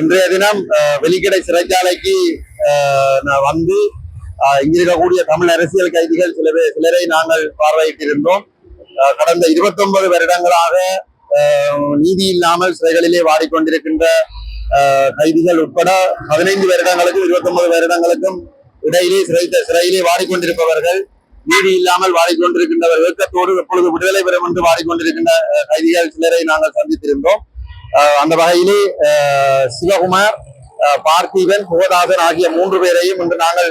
இன்றைய தினம் வெளிக்கடை சிறைச்சாலைக்கு நான் வந்து இங்கிருக்கக்கூடிய தமிழ் அரசியல் கைதிகள் சில சிலரை நாங்கள் பார்வையிட்டிருந்தோம். கடந்த 29 வருடங்களாக நீதி இல்லாமல் சிறைகளிலே வாடிக்கொண்டிருக்கின்ற கைதிகள் உட்பட பதினைந்து வருடங்களுக்கும் 29 வருடங்களுக்கும் இடையிலே சிறை சிறையிலே வாடிக்கொண்டிருப்பவர்கள் நீதி இல்லாமல் வாடிக்கொண்டிருக்கின்றவர் ஏக்கத்தோடு எப்பொழுது விடுதலை பெறும் என்று வாடிக்கொண்டிருக்கின்ற கைதிகள் சிலரை நாங்கள் சந்தித்திருந்தோம். அந்த வகையிலே சிவகுமார் பார்த்திபன் முகதாசன் ஆகிய மூன்று பேரையும் இன்று நாங்கள்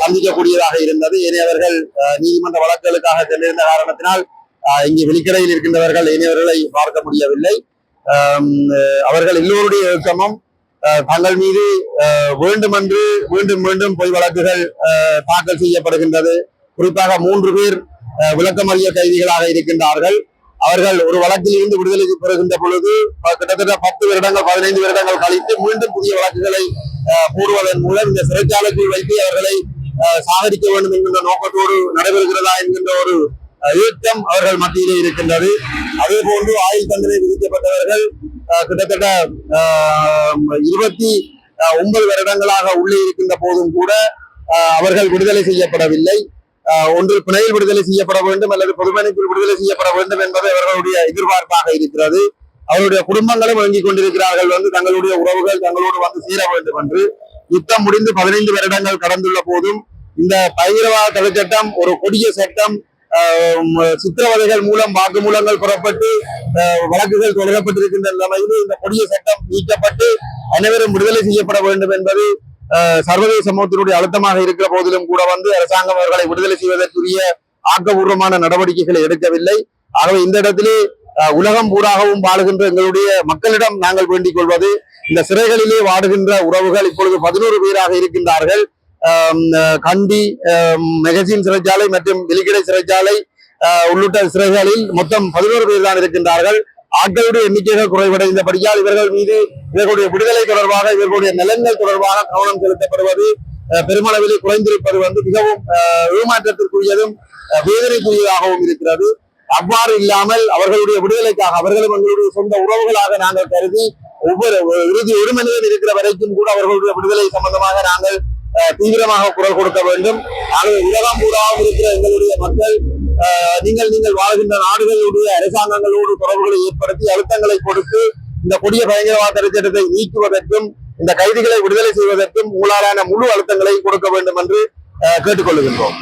சந்திக்கக்கூடியதாக இருந்தது. இனியவர்கள் நீதிமன்ற வழக்குகளுக்காக சென்றிருந்த காரணத்தினால் இங்கே வெளிக்கடையில் இருக்கின்றவர்கள் இனியவர்களை பார்க்க முடியவில்லை. அவர்கள் எல்லோருடைய இயக்கமும் தங்கள் மீது வேண்டுமென்று மீண்டும் மீண்டும் பொய் வழக்குகள் தாக்கல் செய்யப்படுகின்றது. குறிப்பாக மூன்று பேர் விளக்கமறிய கைதிகளாக இருக்கின்றார்கள். அவர்கள் ஒரு வழக்கில் இருந்து விடுதலை பெறுகின்ற பொழுது கிட்டத்தட்ட பத்து வருடங்கள் பதினைந்து வருடங்கள் கழித்து மீண்டும் புதிய வழக்குகளை கூறுவதன் மூலம் இந்த சிறைச்சாலைக்குள் வைத்து அவர்களை சாகரிக்க வேண்டும் என்கின்ற நோக்கத்தோடு நடைபெறுகிறதா என்கின்ற ஒரு இயக்கம் அவர்கள் மத்தியிலே இருக்கின்றது. அதே போன்று ஆயுள் தண்டனை விதிக்கப்பட்டவர்கள் கிட்டத்தட்ட இருபத்தி ஒன்பது வருடங்களாக உள்ளே இருக்கின்ற போதும் கூட அவர்கள் விடுதலை செய்யப்படவில்லை. ஒன்று பிணையில் விடுதலை செய்யப்பட வேண்டும் அல்லது பொதுமன்னிப்பில் விடுதலை செய்யப்பட வேண்டும் என்பது அவர்களுடைய எதிர்பார்ப்பாக இருக்கிறது. அவருடைய குடும்பங்களும் வழங்கிக் கொண்டிருக்கிறார்கள் வந்து தங்களுடைய உறவுகள் தங்களோடு வந்து சேர வேண்டும் என்று. யுத்தம் முடிந்து பதினைந்து வருடங்கள் கடந்துள்ள போதும் இந்த பயங்கரவாத தடை சட்டம் ஒரு கொடிய சட்டம் ஆஹ் சித்திரவதைகள் மூலம் வாக்குமூலங்கள் புறப்பட்டு ஆஹ் வழக்குகள் தொடரப்பட்டிருக்கின்ற நிலைமையில் இந்த கொடிய சட்டம் நீக்கப்பட்டு அனைவரும் விடுதலை செய்யப்பட வேண்டும் என்பது சர்வதேச சமூகத்தினுடைய அழுத்தமாக இருக்கிற போதிலும் கூட வந்து அரசாங்கம் அவர்களை விடுதலை செய்வதற்குரிய ஆக்கபூர்வமான நடவடிக்கைகளை எடுக்கவில்லை. ஆகவே இந்த இடத்திலே உலகம் பூராகவும் வாழுகின்ற எங்களுடைய மக்களிடம் நாங்கள் வேண்டிக் கொள்வது இந்த சிறைகளிலே வாடுகின்ற உறவுகள் இப்பொழுது பதினோரு பேராக இருக்கின்றார்கள். கண்டி மெகசின் சிறைச்சாலை மற்றும் வெளிக்கடை சிறைச்சாலை உள்ளிட்ட சிறைகளில் மொத்தம் பதினோரு பேர் தான் இருக்கின்றார்கள். ஆட்களுடைய எண்ணிக்கைகள் குறைவடைந்தபடியால் இவர்கள் மீது இவர்களுடைய விடுதலை தொடர்பாக இவர்களுடைய நலன்கள் தொடர்பாக கவனம் செலுத்தப்படுவது பெருமளவில் பெருமளவிலே குறைந்திருப்பது வந்து மிகவும் ஏமாற்றத்திற்குரியதும் வேதனைக்குரியதாகவும் இருக்கிறது. அவ்வாறு இல்லாமல் அவர்களுடைய விடுதலைக்காக அவர்களும் எங்களுடைய சொந்த உறவுகளாக நாங்கள் கருதி ஒவ்வொரு இறுதி ஒரு மனிதன் இருக்கிற வரைக்கும் கூட அவர்களுடைய விடுதலை சம்பந்தமாக நாங்கள் தீவிரமாக குரல் கொடுக்க வேண்டும். ஆகவே உலகம் பூராவும் இருக்கிற எங்களுடைய மக்கள் நீங்கள் நீங்கள் வாழ்கின்ற நாடுகளுடைய அரசாங்கங்களோடு தொடர்புகளை ஏற்படுத்தி அழுத்தங்களை கொடுத்து இந்த கொடிய பயங்கரவாத திட்டத்தை நீக்குவதற்கும் இந்த கைதிகளை விடுதலை செய்வதற்கும் உங்களாலான முழு அழுத்தங்களை கொடுக்க வேண்டும் என்று அஹ், கேட்டுக்கொள்கின்றோம்.